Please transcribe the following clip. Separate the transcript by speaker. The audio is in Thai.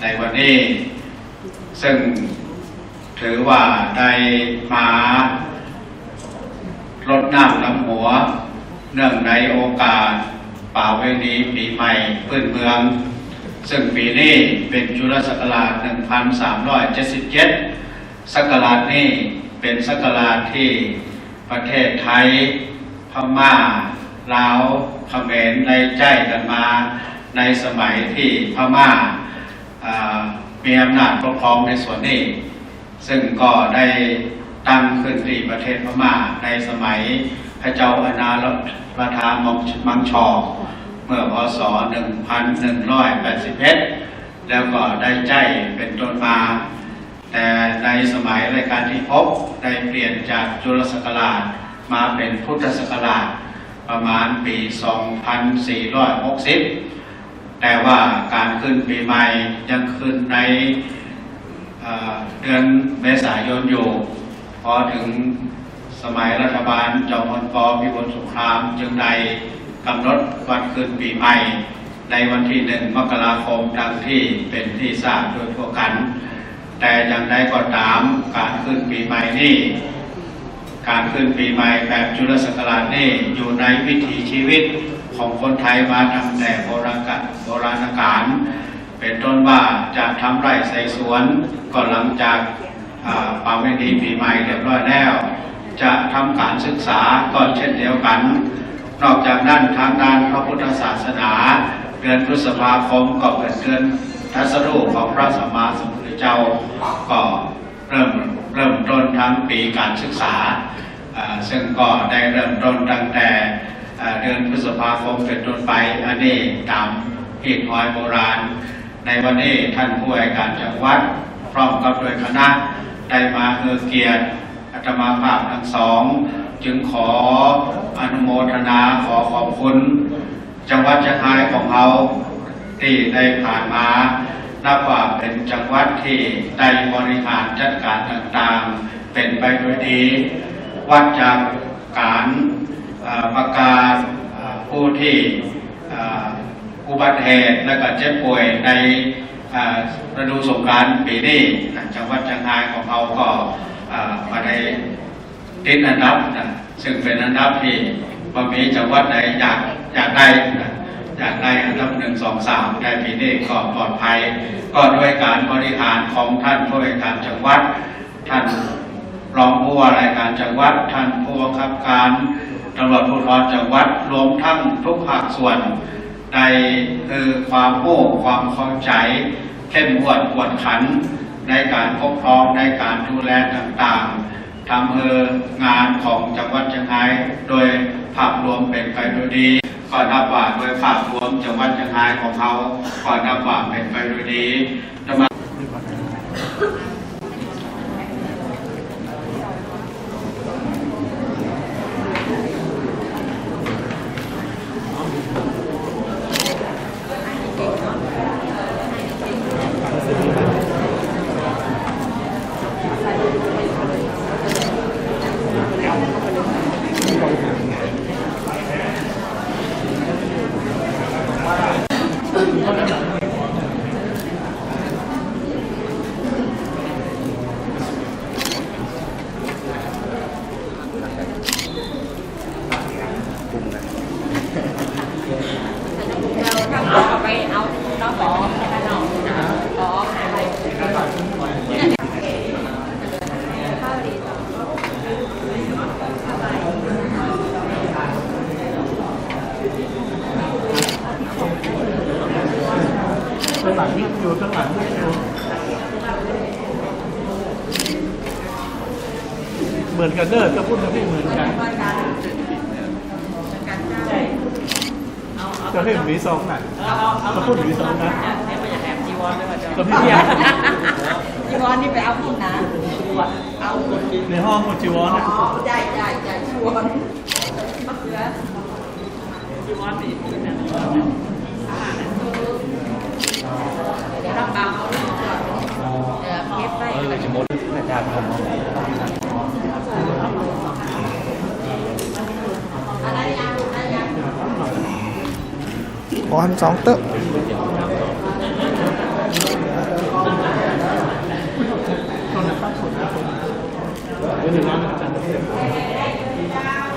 Speaker 1: ในวันนี้ ซึ่งถือว่าได้มารดน้ำดำหัว เนื่องในโอกาสป่าเวณีปีใหม่พื้นเมือง ซึ่งปีนี้เป็นจุลศักราช 1377 ศักราชนี้เป็นศักราชที่ประเทศไทย พม่าลาวเขมรได้ใจกันมาในสมัยที่พม่า มีอำนาจปกครองในส่วนนี้ ซึ่งก็ได้ตั้งขึ้นที่ประเทศพม่าในสมัยพระเจ้าอนาณารัฐามมังชอเมื่อพศ 1181 แล้วก็ได้ใจเป็นต้นมา แต่ในสมัยรายการที่พบได้เปลี่ยนจากจุลศักราชมาเป็นพุทธศักราชประมาณปี 2460 แต่ว่าการขึ้นปีใหม่ยังขึ้นในเเดือนเมษายนอยู่ พอถึงสมัยรัฐบาลจอมพลปพิบูลสงครามจึงได้กำหนดวันขึ้นปีใหม่ ในวันที่หนึ่งมกราคมดังที่เป็นที่ทราบโดยทั่วกัน แต่อย่างใดก็ตามการขึ้นปีใหม่นี้การขึ้นปีใหม่แบบจุลศักราชนี่อยู่ในวิถีชีวิต ของคนไทยมาตั้งแต่โบราณกาลโบราณกาลเป็นต้นว่าจะทำไร่ใส่สวนก็หลังจากอ่าป่าเวณีปีใหม่เรียบร้อยแล้ว จะทำการศึกษาก็เช่นเดียวกัน นอกจากนั้นทางด้านพระพุทธศาสนาเดือนพฤษภาคมก็เป็นเดือนทัศรูปของพระสัมมาสัมพุทธเจ้าก็เริ่มเริ่มต้นทั้งปีการศึกษา ซึ่งก็ได้เริ่มต้นตั้งแต่ เดือนพฤษภาคมเป็นต้นไป อันนี้ตามหีดหอยโบราณ ในวันนี้ท่านผู้ว่าการจังหวัด พร้อมกับโดยคณะได้มาเฮือเกียรติอาตมาภาพทั้งสอง จึงขออนุโมทนาขอขอบคุณ จังหวัดชียงรายของเราที่ได้ผ่านมานับว่าเป็นจังหวัดที่ได้บริหารจัดการต่างๆ เป็นไปด้วยดี วัดจากการ ประกาศผู้ที่อุบัติเหตุและก็เจ็บป่วยในฤดูสงกรานต์ปีนี้จังหวัดเชียงรายของเราก็มาได้ติดอันดับนะซึ่งเป็นอันดับที่บะมีจังหวัดใดอยากอยากได้อยากได้อันดับหนึ่งสองสามได้ปีนี้ก็ปลอดภัย ก็ด้วยการบริหารของท่านผู้ว่าการจังหวัด ท่านรองผู้ว่าราชการจังหวัด ท่านผู้บังคับการ ตำรวจภูธรจังหวัดรวมทั้งทุกภาคส่วนในคือความรู้ความเข้าใจเข้มงวดกวดขัน ในการปกครองในการดูแลต่างๆทำให้งานของจังหวัดเชียงรายโดยภาพรวมเป็นไปด้วยดีก็นับว่าโดยภาพรวมจังหวัดเชียงรายของเขาก็นับว่าเป็นไปด้วยดีจะมา
Speaker 2: เราทำเอาไปเอาน้องบอกนะคะน้องบอกอะไรข้าวดีต่อ
Speaker 3: ข้างหลังนี่อยู่ข้างหลังนี่ดูเหมือนกันเนอะก็พูดกับพี่เหมือนกัน ก็ให้หวีซองน่ะก็พูดหวีซองนะก็พี่เพีย
Speaker 2: จีวรนี่ไปเอาที่ไหนเอา
Speaker 3: ในห้องจีวรนะ
Speaker 2: ได้ได้ได้ชวนมะเขือจีวรนี่เดี๋ยว
Speaker 4: ขอหันสองเตอะ
Speaker 3: เ